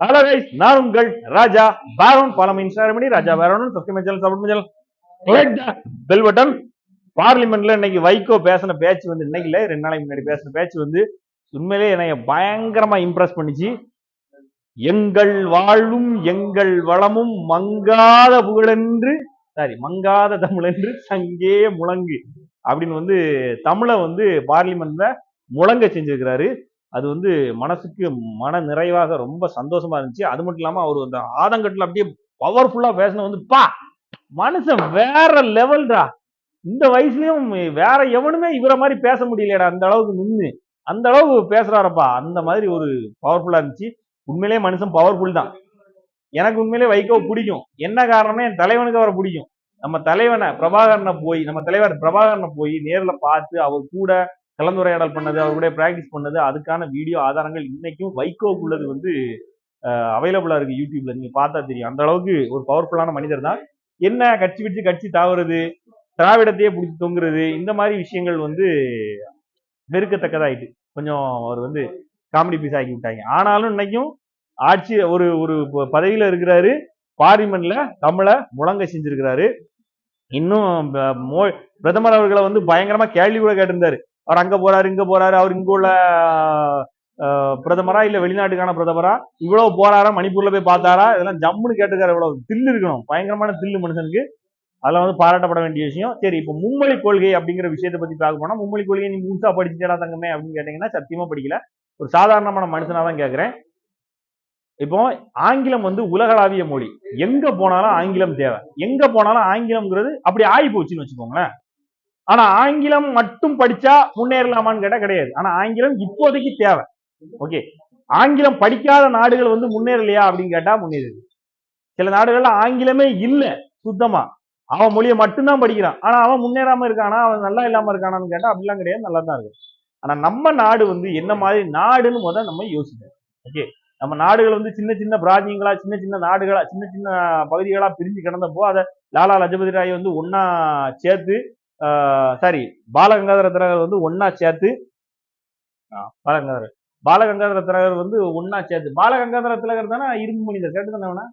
Hello guys நான் உங்கள் ராஜா பாரோன் பாலம் இன்ஸ்டாகிராம் பண்ணி Raja பாரோன் subscribe channel support channel click bell button பார்லிமெண்ட்ல இன்னைக்கு வைகோ பேசின பேச்சு வந்து இன்னைக்கு இல்ல. ரெண்டு நாளைக்கு முன்னாடி பேசின பேச்சு வந்து உண்மையிலே என்னைய பயங்கரமா இம்ப்ரெஸ் பண்ணிச்சு. எங்கள் வாழும் எங்கள் வளமும் மங்காத புகழென்று சாரி மங்காத தமிழென்று சங்கே முழங்கு அப்படின்னு வந்து தமிழை வந்து பார்லிமெண்ட்ல முழங்க செஞ்சிருக்கிறாரு. அது வந்து மனசுக்கு மன நிறைவாக ரொம்ப சந்தோஷமா இருந்துச்சு. அது மட்டும் இல்லாம அவர் அந்த ஆதங்கட்டில் அப்படியே பவர்ஃபுல்லா பேசின வந்து பா மனுஷன் வேற லெவல்டா இந்த வயசுலயும் வேற எவனுமே இவரை மாதிரி பேச முடியலடா அந்த அளவுக்கு நின்று அந்த அளவுக்கு பேசுறாரப்பா. அந்த மாதிரி ஒரு பவர்ஃபுல்லா இருந்துச்சு. உண்மையிலேயே மனுஷன் பவர்ஃபுல் தான். எனக்கு உண்மையிலேயே வைகோ பிடிக்கும். என்ன காரணம்னா என் தலைவனுக்கு அவரை பிடிக்கும். நம்ம தலைவனை பிரபாகரனை போய் நம்ம தலைவர் பிரபாகரனை போய் நேரில் பார்த்து அவர் கூட கலந்துரையாடல் பண்ணது அவர் கூட பண்ணது அதுக்கான வீடியோ ஆதாரங்கள் இன்னைக்கும் வைகோக்குள்ளது வந்து அவைலபிளா இருக்கு யூடியூப்ல நீங்க பார்த்தா தெரியும். அந்த அளவுக்கு ஒரு பவர்ஃபுல்லான மனிதர் தான். என்ன கட்சி விட்டு கட்சி தாவுறது திராவிடத்தையே பிடிச்சி தொங்குறது இந்த மாதிரி விஷயங்கள் வந்து வெறுக்கத்தக்கதாயிட்டு. கொஞ்சம் அவர் வந்து காமெடி பீஸ் ஆக்கி விட்டாங்க. ஆனாலும் இன்னைக்கும் ஆட்சி ஒரு ஒரு ப- பதவியில இருக்கிறாரு. பார்லிமெண்ட்ல தமிழை முழங்க செஞ்சிருக்கிறாரு. இன்னும் மோ- பிரதமர் அவர்களை வந்து பயங்கரமா கேள்வி கூட கேட்டிருந்தாரு. அவர் அங்க போறாரு இங்க போறாரு. அவர் இங்க உள்ள பிரதமரா இல்ல வெளிநாட்டுக்கான பிரதமரா? இவ்வளவு போறாரா? மணிப்பூர்ல போய் பார்த்தாரா? இதெல்லாம் ஜம்முன்னு கேட்டுக்காரு இவ்வளவு. தில்லு இருக்கணும். பயங்கரமான தில்லு மனுஷனுக்கு. அதெல்லாம் வந்து பாராட்டப்பட வேண்டிய விஷயம். சரி இப்போ மும்மொழி கொள்கை அப்படிங்கிற விஷயத்தை பத்தி பார்க்க போனா மும்மொழி கொள்கை நீ முழுசா படிச்சுட்டா தங்கமே அப்படின்னு கேட்டீங்கன்னா சத்தியமா படிக்கல. ஒரு சாதாரணமான மனுஷனா தான் கேட்கிறேன் இப்போ ஆங்கிலம் வந்து உலகளாவிய மொழி. எங்க போனாலும் ஆங்கிலம் தேவை. எங்க போனாலும் ஆங்கிலம்ங்கிறது அப்படி ஆகி போச்சுன்னு வச்சுக்கோங்களேன். ஆனா ஆங்கிலம் மட்டும் படிச்சா முன்னேறலாமான்னு கேட்டா கிடையாது. ஆனா ஆங்கிலம் இப்போதைக்கு தேவை. ஓகே ஆங்கிலம் படிக்காத நாடுகள் வந்து முன்னேறலையா அப்படின்னு கேட்டா முன்னேறுது சில நாடுகள்ல ஆங்கிலமே இல்லை சுத்தமா. அவன் மொழியை மட்டும்தான் படிக்கிறான். ஆனா அவன் முன்னேறாம இருக்கானா? அவன் நல்லா இல்லாம இருக்கானான்னு கேட்டா அப்படிலாம் கிடையாது. நல்லா தான் இருக்கு ஆனா நம்ம நாடு வந்து என்ன மாதிரி நாடுன்னு முதல் நம்ம யோசிக்கணும். ஓகே நம்ம நாடுகள் வந்து சின்ன சின்ன பிராஜ்யங்களா சின்ன சின்ன நாடுகளா சின்ன சின்ன பகுதிகளா பிரிஞ்சு கிடந்தப்போ அதை லாலா லஜபதி ராய் வந்து ஒன்னா சேர்த்து சாரி. பாலகங்காதர திலகர் வந்து ஒன்னா சேர்த்து ஆ, பாலகங்காதர. பாலகங்காதர திலகர் வந்து ஒன்னா சேர்த்து. பாலகங்காதர திலகர் தானே இரும்பு மனிதர்? கேட்டு தானே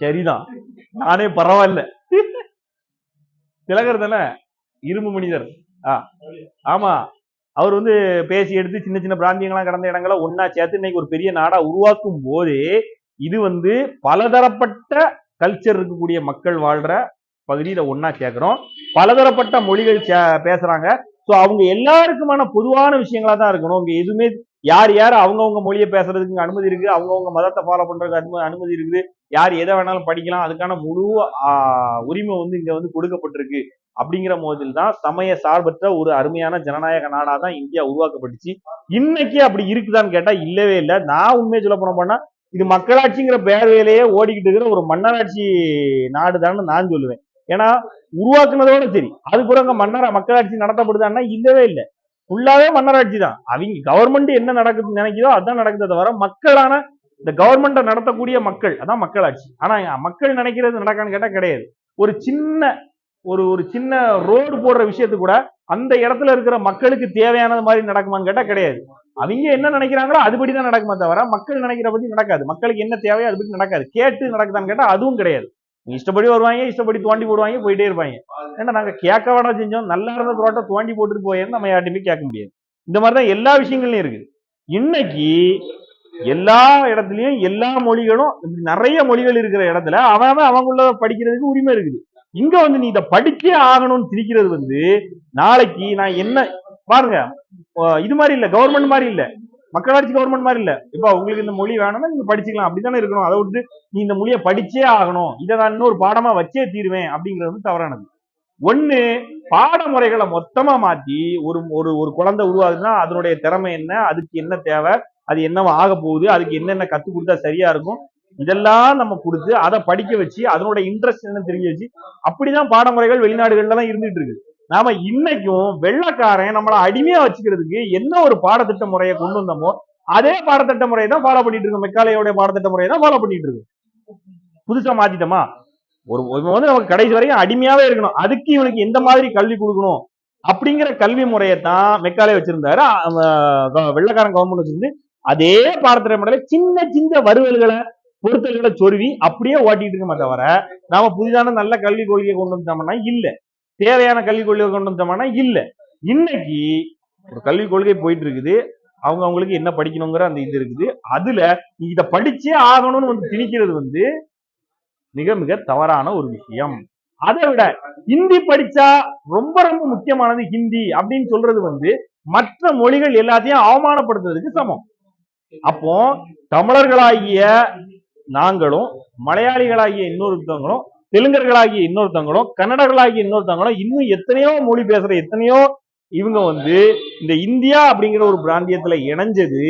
சரிதான். நானே பரவாயில்ல. திலகர் தானே இரும்பு மனிதர்? ஆ. ஆமா. அவர் வந்து பேசி எடுத்து சின்ன சின்ன பிராந்தியங்களாம் கடந்த இடங்களை ஒன்னா சேர்த்து இன்னைக்கு ஒரு பெரிய நாடா உருவாக்கும் போதே இது வந்து பலதரப்பட்ட கல்ச்சர் இருக்கக்கூடிய மக்கள் வாழ்ற பகுதியில் ஒன்றா கேட்குறோம் பலதரப்பட்ட மொழிகள் பேசுகிறாங்க ஸோ அவங்க எல்லாருக்குமான பொதுவான விஷயங்களா தான் இருக்கணும். இங்கே எதுவுமே யார் யார் அவங்கவுங்க மொழியை பேசுறதுக்கு அனுமதி இருக்குது அவங்கவுங்க மதத்தை ஃபாலோ பண்ணுறதுக்கு அனுமதி அனுமதி இருக்குது யார் எதை வேணாலும் படிக்கலாம் அதுக்கான முழு உரிமை வந்து இங்கே வந்து கொடுக்கப்பட்டிருக்கு. அப்படிங்கிற போதில் தான் சமய சார்பற்ற ஒரு அருமையான ஜனநாயக நாடாக தான் இந்தியா உருவாக்கப்பட்டுச்சு. இன்னைக்கு அப்படி இருக்குதான்னு கேட்டால் இல்லவே இல்லை. நான் உண்மையை சொல்ல போன இது மக்களாட்சிங்கிற பேர்வையிலேயே ஓடிக்கிட்டு இருக்கிற ஒரு மன்னராட்சி நாடுதான்னு நான் சொல்லுவேன். ஏன்னா உருவாக்குனதோட சரி. அதுக்கு அங்க மன்னரா மக்களாட்சி நடத்தப்படுதான்னா இல்லவே இல்லை. ஃபுல்லாவே மன்னராட்சி தான். அவங்க கவர்மெண்ட் என்ன நடக்குது நினைக்குதோ அதான் நடக்குதே தவிர மக்களான இந்த கவர்மெண்ட்டை நடத்தக்கூடிய மக்கள் அதான் மக்களாட்சி. ஆனா மக்கள் நினைக்கிறது நடக்கான்னு கேட்டா கிடையாது. ஒரு சின்ன ஒரு ஒரு சின்ன ரோடு போடுற விஷயத்து கூட அந்த இடத்துல இருக்கிற மக்களுக்கு தேவையானது மாதிரி நடக்குமான்னு கேட்டா கிடையாது. அவங்க என்ன நினைக்கிறாங்களோ அதுபடி தான் நடக்குமே தவிர மக்கள் நினைக்கிறபடி நடக்காது. மக்களுக்கு என்ன தேவையோ அதுபடி நடக்காது. கேட்டு நடக்குதான்னு கேட்டால் அதுவும் கிடையாது. இஷ்டப்படி வருவாங்க இஷ்டப்படி தோண்டி போடுவாங்க போயிட்டே இருப்பாங்க. ஏன்னா நாங்கள் கேட்க வேணாம் செஞ்சோம் நல்லா இருந்த புரோட்டா தோண்டி போட்டுட்டு போயேன்னு நம்ம யார்ட்டுமே கேட்க முடியாது. இந்த மாதிரி தான் எல்லா விஷயங்கள்லையும் இருக்குது இன்னைக்கு எல்லா இடத்துலையும் எல்லா மொழிகளும் நிறைய மொழிகள் இருக்கிற இடத்துல அவன் அவன் படிக்கிறதுக்கு உரிமை இருக்குது. இங்க வந்து நீ இதை படிச்சே ஆகணும்னு திணிக்கிறது வந்து நாளைக்கு நான் என்ன பாருங்க. இது மாதிரி இல்ல. கவர்மெண்ட் மாதிரி இல்ல. மக்களாட்சி கவர்மெண்ட் மாதிரி இல்ல. இப்ப உங்களுக்கு இந்த மொழி வேணும்னா நீங்க படிச்சுக்கலாம். அப்படித்தானே இருக்கணும். அதை விட்டு நீ இந்த மொழியை படிச்சே ஆகணும். இதை நான் இன்னொரு பாடமா வச்சே தீருவேன் அப்படிங்கிறது வந்து தவறானது. ஒண்ணு பாடமுறைகளை மொத்தமா மாத்தி ஒரு ஒரு ஒரு குழந்தை உருவாகுதுன்னா அதனுடைய திறமை என்ன? அதுக்கு என்ன தேவை? அது என்னவா ஆக போகுது? அதுக்கு என்னென்ன கத்து கொடுத்தா சரியா இருக்கும்? இதெல்லாம் நம்ம கொடுத்து அதை படிக்க வச்சு அதனுடைய இன்ட்ரெஸ்ட் என்ன தெரிஞ்சு வச்சு அப்படிதான் பாடமுறைகள் வெளிநாடுகள்ல தான் இருந்துட்டு இருக்கு. நாம இன்னைக்கும் வெள்ளக்காரன் நம்மளை அடிமையா வச்சுக்கிறதுக்கு என்ன ஒரு பாடத்திட்ட முறையை கொண்டு வந்தோமோ அதே பாடத்திட்ட முறையை தான் ஃபாலோ பண்ணிட்டு இருக்கோம். மெக்காலையோட பாடத்திட்ட முறையை தான் ஃபாலோ பண்ணிட்டு இருக்கோம். புதுசா மாத்திட்டோமா? ஒரு வந்து நமக்கு கடைசி வரைக்கும் அடிமையாவே இருக்கணும். அதுக்கு இவனுக்கு எந்த மாதிரி கல்வி கொடுக்கணும் அப்படிங்கிற கல்வி முறையை தான் மெக்காலே வச்சிருந்தாரு. வெள்ளக்காரன் வெள்ளைக்காரன் கவர்மெண்ட் வச்சிருந்து அதே பாடத்திட்ட முறையில சின்ன சின்ன வருவல்களை பொருத்தல்களை சொருவி அப்படியே ஓட்டிட்டு இருக்கோமே தவிர நாம புதிதான நல்ல கல்வி கொள்கையை கொண்டு வந்தோம்னா இல்லை. தேவையான கல்வி கொள்கை கொண்டு வந்தோம்னா இல்லை. இன்னைக்கு ஒரு கல்விக் கொள்கை போயிட்டு இருக்குது அவங்க அவங்களுக்கு என்ன படிக்கணுங்கிற அந்த இது இருக்குது. அதுல இதை படிச்சே ஆகணும்னு வந்து திணிக்கிறது வந்து மிக மிக தவறான ஒரு விஷயம். அதை விட ஹிந்தி படிச்சா ரொம்ப ரொம்ப முக்கியமானது ஹிந்தி அப்படின்னு சொல்றது வந்து மற்ற மொழிகள் எல்லாத்தையும் அவமானப்படுத்துறதுக்கு சமம். அப்போ தமிழர்களாகிய நாங்களும் மலையாளிகளாகிய இன்னொருத்தவங்களும் தெலுங்கர்களாகிய இன்னொருத்தவங்களும் கன்னடர்களாகிய இன்னொருத்தவங்களும் இன்னும் எத்தனையோ மொழி பேசுற எத்தனையோ இவங்க வந்து இந்த இந்தியா அப்படிங்கிற ஒரு பிராந்தியத்துல இணைஞ்சது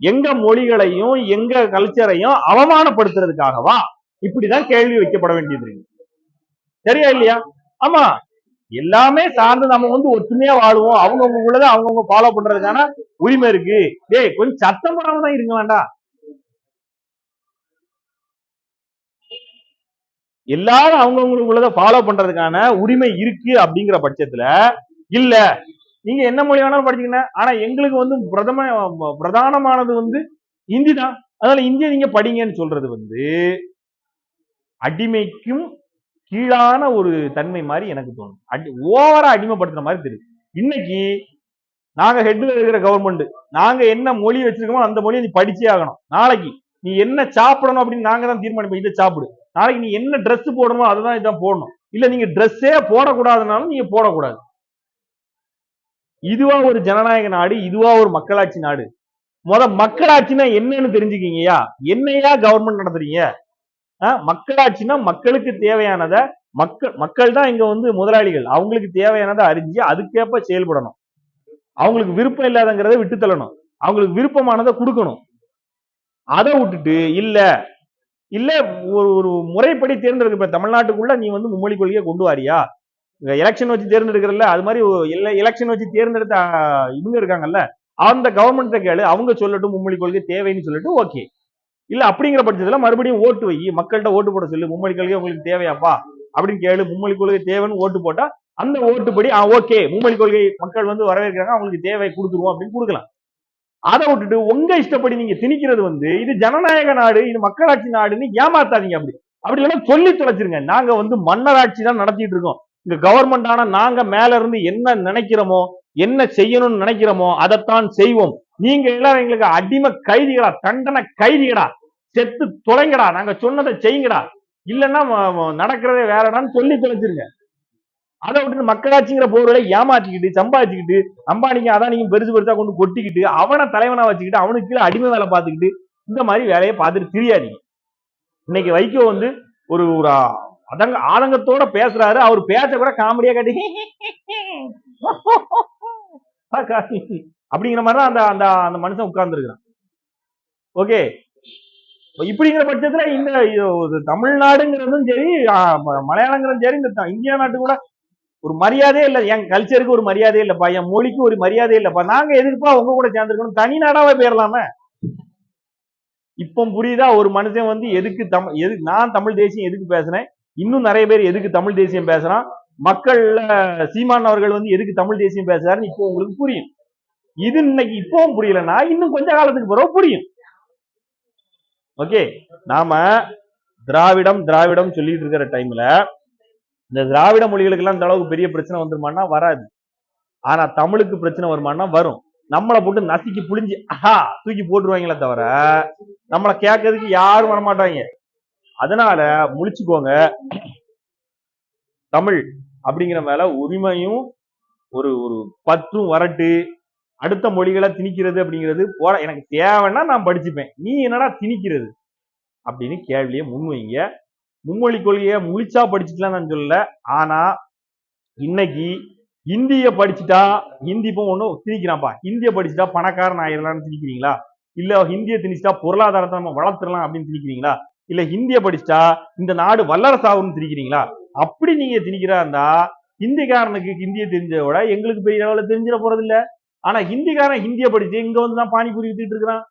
எங்க மொழிகளையும் எங்க கல்ச்சரையும் அவமானப்படுத்துறதுக்காகவா? இப்படிதான் கேள்வி வைக்கப்பட வேண்டியது இருக்கு. சரியா இல்லையா? ஆமா. எல்லாமே சார்ந்து நம்ம வந்து ஒற்றுமையா வாழுவோம். அவங்கவுங்க உள்ளதை அவங்கவுங்க ஃபாலோ பண்றதுக்கான உரிமை இருக்கு. டேய் கொஞ்சம் சத்தம் போடாம தான் இருங்க வேண்டாம். எல்லாரும் அவங்கவுங்களுக்கு உள்ளதை ஃபாலோ பண்றதுக்கான உரிமை இருக்கு அப்படிங்கிற பட்சத்துல இல்ல. நீங்க என்ன மொழி வேணாலும் படிச்சுக்கங்க. ஆனா எங்களுக்கு வந்து பிரதம பிரதானமானது வந்து இந்தி தான். அதனால இந்திய நீங்க படிங்கன்னு சொல்றது வந்து அடிமைக்கும் கீழான ஒரு தன்மை மாதிரி எனக்கு தோணும். அடி ஓவரா அடிமைப்படுத்துற மாதிரி தெரியுது. இன்னைக்கு நாங்க ஹெட்ல இருக்கிற கவர்மெண்ட் நாங்க என்ன மொழி வச்சிருக்கோமோ அந்த மொழியை நீ படிச்சே ஆகணும். நாளைக்கு நீ என்ன சாப்பிடணும் அப்படின்னு நாங்க தான் தீர்மானிப்போம் இதை சாப்பிடு. நாளைக்கு நீ என்ன ட்ரெஸ் போடணுமோ அதுதான் இதான் போடணும். இல்ல நீங்க ட்ரெஸ்ஸே போடக்கூடாதுனாலும் நீங்க போடக்கூடாது. இதுவா ஒரு ஜனநாயக நாடு இதுவா ஒரு மக்களாட்சி நாடு. முத மக்களாட்சினா என்னன்னு தெரிஞ்சுக்கீங்கயா என்னையா கவர்மெண்ட் நடத்துறீங்க? மக்களாட்சினா மக்களுக்கு தேவையானத மக்கள் மக்கள் தான் இங்க வந்து முதலாளிகள். அவங்களுக்கு தேவையானதை அறிஞ்சு அதுக்கேற்ப செயல்படணும். அவங்களுக்கு விருப்பம் இல்லாதங்கிறத விட்டு தள்ளணும் அவங்களுக்கு விருப்பமானதை கொடுக்கணும். அதை விட்டுட்டு இல்ல இல்லை ஒரு ஒரு முறைப்படி தேர்ந்தெடுக்க இப்போ தமிழ்நாட்டுக்குள்ள நீ வந்து மும்மொழி கொள்கையை கொண்டு வாரியா? எலெக்ஷன் வச்சு தேர்ந்தெடுக்கிறல்ல அது மாதிரி இல்லை எலெக்ஷன் வச்சு தேர்ந்தெடுத்த இவங்க இருக்காங்கல்ல அந்த கவர்மெண்ட்ட கேளு அவங்க சொல்லட்டும் மும்மொழி கொள்கை தேவைன்னு சொல்லிட்டு ஓகே. இல்ல அப்படிங்கிற பட்சத்துல மறுபடியும் ஓட்டு வை மக்கள்கிட்ட ஓட்டு போட சொல்லு மும்மொழி கொள்கை உங்களுக்கு தேவையாப்பா? அப்படின்னு கேளு மும்மொழி கொள்கை தேவைன்னு ஓட்டு போட்டா அந்த ஓட்டுப்படி ஆ ஓகே மும்மொழி கொள்கை மக்கள் வந்து வரவேற்கிறாங்க அவங்களுக்கு தேவை கொடுத்துருவோம் அப்படின்னு கொடுக்கலாம். அதை விட்டுட்டு உங்க இஷ்டப்படி நீங்க திணிக்கிறது வந்து இது ஜனநாயக நாடு இது மக்களாட்சி நாடுன்னு ஏமாத்தாதீங்க அப்படி. அப்படி இல்லைன்னா சொல்லி தொலைச்சிருங்க. நாங்க வந்து மன்னராட்சி தான் நடத்திட்டு இருக்கோம். இந்த கவர்மெண்ட் ஆனா நாங்க மேல இருந்து என்ன நினைக்கிறோமோ என்ன செய்யணும்னு நினைக்கிறோமோ அதைத்தான் செய்வோம். நீங்க எல்லாரும் எங்களுக்கு அடிமை கைதிகளா தண்டனை கைதிகளா செத்து தொலைங்கடா. நாங்க சொன்னதை செய்யுங்கடா. இல்லைன்னா நடக்கிறதே வேறடான்னு சொல்லி தொலைச்சிருங்க. அதை விட்டு மக்களாட்சிங்கிற போர்களை ஏமாத்திக்கிட்டு சம்பாதிச்சுக்கிட்டு அம்பானிக்கு அதானிக்கும் பெருசு பெருசா கொண்டு கொட்டிக்கிட்டு அவனை தலைவனா வச்சுக்கிட்டு அவனுக்கு கீழே அடிமை வேலை பார்த்துக்கிட்டு இந்த மாதிரி வேலையை பார்த்துட்டு தெரியாதீங்க. இன்னைக்கு வைகோ வந்து ஒரு ஒரு அதங்க ஆதங்கத்தோட பேசுறாரு. அவர் பேச கூட காமெடியா கட்டி அப்படிங்கிற மாதிரி தான் அந்த அந்த அந்த மனுஷன் உட்கார்ந்துருக்கிறான். ஓகே. இப்படிங்கிற பட்சத்துல இந்த தமிழ்நாடுங்கிறதும் சரி ம- மலையாளங்கிறதும் சரி இந்த த- இந்தியா நாட்டு கூட ஒரு மரியாதையே இல்லை. என் கல்ச்சருக்கு ஒரு மரியாதையே இல்லப்பா. என் மொழிக்கு ஒரு மரியாதை இல்லைப்பா. நாங்க எதுக்குப்பா உங்க கூட சேர்ந்துருக்கணும். தனி நாடாவே போயிடலாமே இப்போ புரியுதா? ஒரு மனுஷன் வந்து எதுக்கு தமிழ் எது நான் தமிழ் தேசியம் எதுக்கு பேசுறேன்? இன்னும் நிறைய பேர் எதுக்கு தமிழ் தேசியம் பேசுறான்? மக்கள்ல சீமான் அவர்கள் வந்து எதுக்கு தமிழ் தேசியம் பேசுறாருன்னு இப்போ உங்களுக்கு புரியும். இது இன்னைக்கு இப்பவும் புரியலன்னா இன்னும் கொஞ்ச காலத்துக்கு பிறகு புரியும். ஓகே. நாம திராவிடம் திராவிடம் சொல்லிட்டு இருக்கிற டைம்ல இந்த திராவிட மொழிகளுக்கெல்லாம் இந்த அளவுக்கு பெரிய பிரச்சனை வந்துருமான்னா வராது. ஆனா தமிழுக்கு பிரச்சனை வருமானா வரும். நம்மளை போட்டு நசுக்கி புளிஞ்சு ஆஹா தூக்கி போட்டுருவாங்களே தவிர நம்மளை கேட்கறதுக்கு யாரும் வரமாட்டாங்க. அதனால முழிச்சுக்கோங்க. தமிழ் அப்படிங்கிற மேல உரிமையும் ஒரு ஒரு பற்றும் வரட்டு அடுத்த மொழிகளை திணிக்கிறது அப்படிங்கிறது போற எனக்கு தேவைன்னா நான் படிச்சுப்பேன். நீ என்னடா திணிக்கிறது? அப்படின்னு கேள்வியை முன்வைங்க. மும்மொழி கொள்கையை முழிச்சா படிச்சுக்கலாம் நான் சொல்லல. ஆனா இன்னைக்கு இந்திய படிச்சுட்டா ஹிந்தி இப்போ ஒன்றும் திணிக்கிறான்ப்பா. இந்திய படிச்சுட்டா பணக்காரன் ஆயிடலாம்னு திணிக்கிறீங்களா? இல்ல ஹிந்திய திணிச்சிட்டா பொருளாதாரத்தை நம்ம வளர்த்துடலாம் அப்படின்னு திணிக்கிறீங்களா? இல்ல ஹிந்திய படிச்சுட்டா இந்த நாடு வல்லரசு ஆகும்னு திணிக்கிறீங்களா? அப்படி நீங்க திணிக்கிறா இருந்தா ஹிந்திக்காரனுக்கு ஹிந்திய தெரிஞ்சதை விட எங்களுக்கு பெரிய அளவில் தெரிஞ்சிட போறது இல்ல ஆனா ஹிந்திக்காரன் ஹிந்திய படிச்சு இங்க வந்து தான் பானிபூரி வித்துட்டு இருக்கிறான்.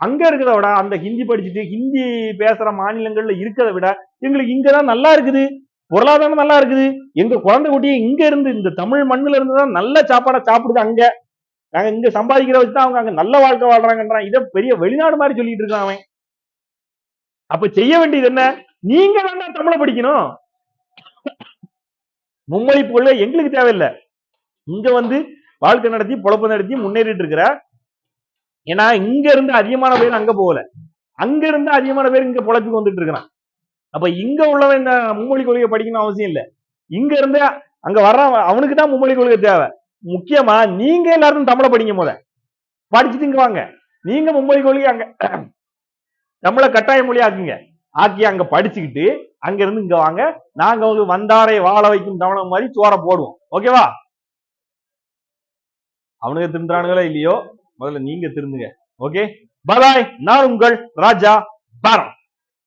அங்க இருக்கிறத விட அந்த ஹிந்தி படிச்சுட்டு ஹிந்தி பேசுற மாநிலங்கள்ல இருக்கிறத விட எங்களுக்கு இங்கதான் நல்லா இருக்குது. பொருளாதாரம் நல்லா இருக்குது. எங்க குழந்தை குட்டியை இங்க இருந்து இந்த தமிழ் மண்ணுல இருந்து தான் நல்ல சாப்பாடை சாப்பிடுது அங்க. நாங்க இங்க சம்பாதிக்கிற வச்சு தான் அவங்க அங்க நல்ல வாழ்க்கை வாழ்றாங்கன்றான். இதை பெரிய வெளிநாடு மாதிரி சொல்லிட்டு இருக்கான் அவன். அப்ப செய்ய வேண்டியது என்ன? நீங்க வேணா தமிழை படிக்கணும். மும்மொழி போல எங்களுக்கு தேவையில்லை. இங்க வந்து வாழ்க்கை நடத்தி பொழப்பு நடத்தி முன்னேறிட்டு இருக்கிற ஏன்னா இங்க இருந்து அதிகமான பேர் அங்க போகல. அங்க இருந்து அதிகமான பேர் இங்க பொழப்புக்கு வந்துட்டு இருக்கிறான். அப்ப இங்க உள்ளவன் இந்த மும்மொழி கொள்கையை படிக்கணும் அவசியம் இல்ல. இங்க இருந்து அங்க வர்ற அவனுக்கு தான் மும்மொழி கொள்கை தேவை. முக்கியமா நீங்க எல்லாரும் தமிழை படிங்க முத படிச்சுட்டு இங்க வாங்க. நீங்க மும்மொழி கொள்கை அங்க தமிழை கட்டாய மொழி ஆக்குங்க ஆக்கி அங்க படிச்சுக்கிட்டு அங்க இருந்து இங்க வாங்க. நாங்க உங்களுக்கு வந்தாரை வாழ வைக்கும் தமிழன் மாதிரி சோற போடுவோம். ஓகேவா? அவனுக்கு திருந்துறானுங்களோ இல்லையோ? முதல்ல நீங்க திருந்துங்க. ஓகே பாய் நான் உங்கள் ராஜா பாரம்